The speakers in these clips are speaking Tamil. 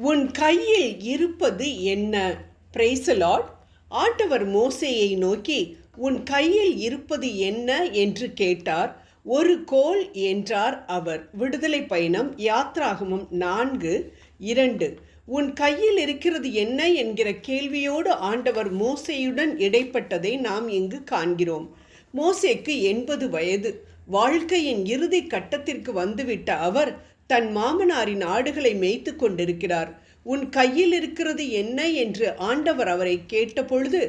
உன் கையில் இருப்பது என்ன? பிரைசலாட் ஆண்டவர் மோசையை நோக்கி உன் கையில் இருப்பது என்ன? என்று கேட்டார். ஒரு கோல் என்றார் அவர். விடுதலை பயணம் யாத்ராகமம் நான்கு இரண்டு. உன் கையில் இருக்கிறது என்ன? என்கிற கேள்வியோடு ஆண்டவர் மோசையுடன் இடைப்பட்டதை நாம் இங்கு காண்கிறோம். மோசேக்கு எண்பது வயது. வாழ்க்கையின் இறுதி கட்டத்திற்கு வந்துவிட்ட அவர் தன் மாமனாரின் ஆடுகளை மேய்த்து கொண்டிருக்கிறார். உன் கையில் இருக்கிறது என்ன? என்று ஆண்டவர் அவரை கேட்டபொழுது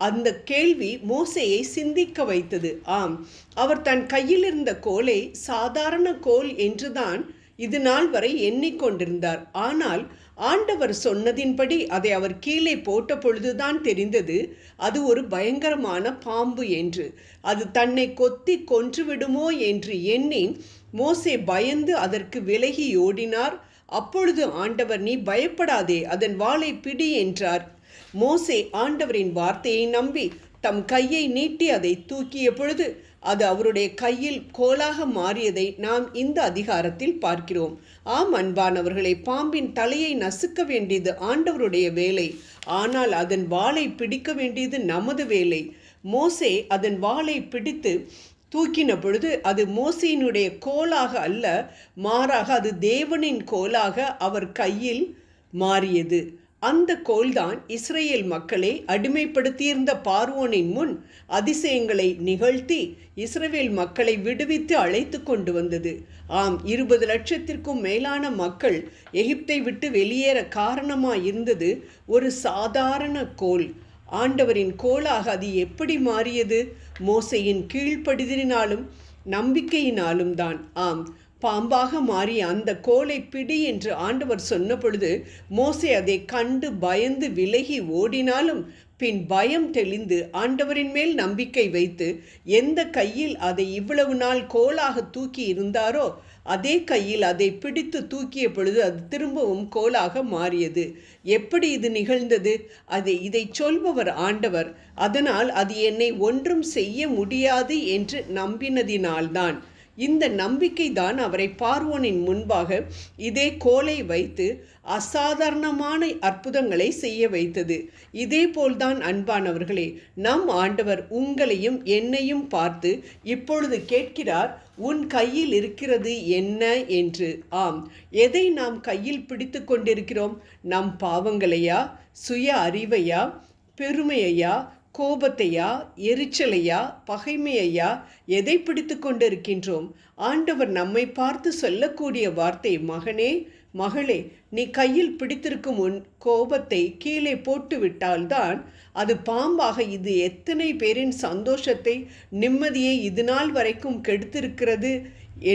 அந்த கேள்வி மோசையை சிந்திக்க வைத்தது. ஆம் அவர் தன் கையில் இருந்த கோலை சாதாரண கோல் என்றுதான் இது நாள் வரை எண்ணிக்கொண்டிருந்தார். ஆனால் ஆண்டவர் சொன்னதின்படி அதை அவர் கீழே போட்ட பொழுதுதான் தெரிந்தது. அது ஒரு பயங்கரமான பாம்பு என்று. அது தன்னை கொத்தி கொன்றுவிடுமோ என்று எண்ணி மோசே பயந்து அதற்கு விலகி ஓடினார். அப்பொழுது ஆண்டவர் நீ பயப்படாதே அதன் வாளை பிடி என்றார். மோசே ஆண்டவரின் வார்த்தையை நம்பி தம் கையை நீட்டி அதை தூக்கிய பொழுது அது அவருடைய கையில் கோலாக மாறியதை நாம் இந்த அதிகாரத்தில் பார்க்கிறோம். ஆம் அன்பானவர்களை பாம்பின் தலையை நசுக்க வேண்டியது ஆண்டவருடைய வேலை. ஆனால் அதன் வாளை பிடிக்க வேண்டியது நமது வேலை. மோசே அதன் வாளை பிடித்து தூக்கின பொழுது அது மோசையினுடைய கோலாக அல்ல மாறாக அது தேவனின் கோலாக அவர் கையில் மாறியது. அந்த கோல்தான் இஸ்ரேல் மக்களை அடிமைப்படுத்தியிருந்த பார்வோனின் முன் அதிசயங்களை நிகழ்த்தி இஸ்ரேல் மக்களை விடுவித்து அழைத்து கொண்டு வந்தது. ஆம் இருபது லட்சத்திற்கும் மேலான மக்கள் எகிப்தை விட்டு வெளியேற காரணமாக இருந்தது ஒரு சாதாரண கோல். ஆண்டவரின் கோலாக அது எப்படி மாறியது? மோசையின் கீழ்ப்படிதலினாலும் நம்பிக்கையினாலும் தான் ஆம் பாம்பாக மாறிய அந்த கோலை பிடி என்று ஆண்டவர் சொன்னபொழுது மோசே அதை கண்டு பயந்து விலகி ஓடினாலும் பின் பயம் தெளிந்து ஆண்டவரின் மேல் நம்பிக்கை வைத்து எந்த கையில் அதை இவ்வளவு நாள் கோலாக தூக்கி இருந்தாரோ அதே கையில் அதை பிடித்து தூக்கிய பொழுது அது திரும்பவும் கோலாக மாறியது. எப்படி இது நிகழ்ந்தது? அது இதை சொல்பவர் ஆண்டவர். அதனால் அது என்னை ஒன்றும் செய்ய முடியாது என்று நம்பினதினால்தான். இந்த நம்பிக்கை தான் அவரை பார்வோனின் முன்பாக இதே கோலை வைத்து அசாதாரணமான அற்புதங்களை செய்ய வைத்தது. இதே போல்தான் அன்பானவர்களே நம் ஆண்டவர் உங்களையும் என்னையும் பார்த்து இப்பொழுது கேட்கிறார் உன் கையில் இருக்கிறது என்ன என்று? ஆம். எதை நாம் கையில் பிடித்து கொண்டிருக்கிறோம்? நம் பாவங்களையா? சுய அறிவையா? பெருமையையா? கோபத்தையா எரிச்சலையா பகைமையையா எதை பிடித்து கொண்டிருக்கின்றோம்? ஆண்டவர் நம்மை பார்த்து சொல்லக்கூடிய வார்த்தை மகனே மகளே நீ கையில் பிடித்திருக்கும் உன் கோபத்தை கீழே போட்டு விட்டால்தான் அது பாம்பாக இது எத்தனை பேரின் சந்தோஷத்தை நிம்மதியை இது நாள் வரைக்கும் கெடுத்திருக்கிறது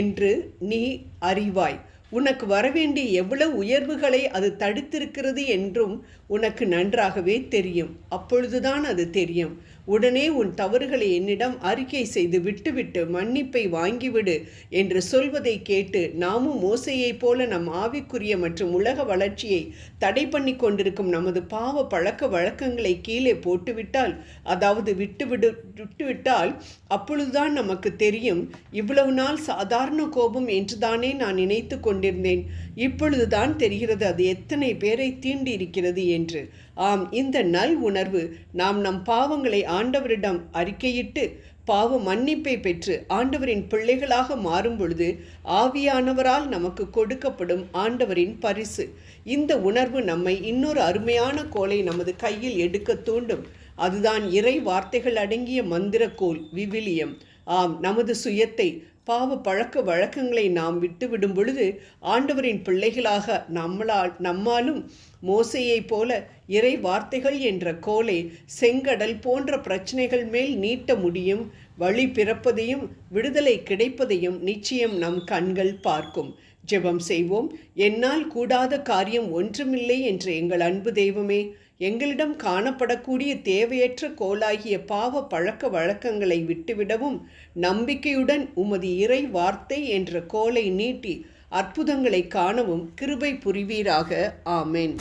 என்று நீ அறிவாய். உனக்கு வரவேண்டிய எவ்வளவு உயர்வுகளை அது தடுத்திருக்கிறது என்றும் உனக்கு நன்றாகவே தெரியும். அப்பொழுதுதான் அது தெரியும். உடனே உன் தவறுகளை என்னிடம் அறிக்கை செய்து விட்டுவிட்டு மன்னிப்பை வாங்கிவிடு என்று சொல்வதை கேட்டு நாமும் மோசையைப் போல நம் ஆவிக்குரிய மற்றும் உலக வளர்ச்சியை தடை பண்ணி கொண்டிருக்கும் நமது பாவ பழக்க வழக்கங்களை கீழே போட்டுவிட்டால் அதாவது விட்டுவிடு விட்டுவிட்டால் அப்பொழுதுதான் நமக்கு தெரியும். இவ்வளவு நாள் சாதாரண கோபம் என்றுதானே நான் நினைத்து கொண்டிருந்தேன். இப்பொழுதுதான் தெரிகிறது அது எத்தனை பேரை தீண்டி இருக்கிறது என்று. ஆம் இந்த நல் உணர்வு நாம் நம் பாவங்களை ஆண்டவரிடம் அறிக்கையிட்டு பாவ மன்னிப்பை பெற்று ஆண்டவரின் பிள்ளைகளாக மாறும் பொழுது ஆவியானவரால் நமக்கு கொடுக்கப்படும் ஆண்டவரின் பரிசு. இந்த உணர்வு நம்மை இன்னொரு அருமையான கோலை நமது கையில் எடுக்க தூண்டும். அதுதான் இறை வார்த்தைகள் அடங்கிய மந்திரக்கோல் விவிலியம். ஆம் நமது சுயத்தை பாவ பழக்க வழக்கங்களை நாம் விட்டுவிடும் பொழுது ஆண்டவரின் பிள்ளைகளாக நம்மளால் நம்மாலும் மோசையைப் போல இறை வார்த்தைகள் என்ற கோலை செங்கடல் போன்ற பிரச்சனைகள் மேல் நீட்ட முடியும் வழி பிறப்பதையும் விடுதலை கிடைப்பதையும் நிச்சயம் நம் கண்கள் பார்க்கும். ஜெபம் செய்வோம். என்னால் கூடாத காரியம் ஒன்றுமில்லை என்று எங்கள் அன்பு தெய்வமே எங்களிடம் காணப்படக்கூடிய தேவையற்ற கோலாகிய பாவ பழக்க வழக்கங்களை விட்டுவிடவும் நம்பிக்கையுடன் உமது இறை வார்த்தை என்ற கோலை நீட்டி அற்புதங்களை காணவும் கிருபை புரிவீராக. ஆமேன்.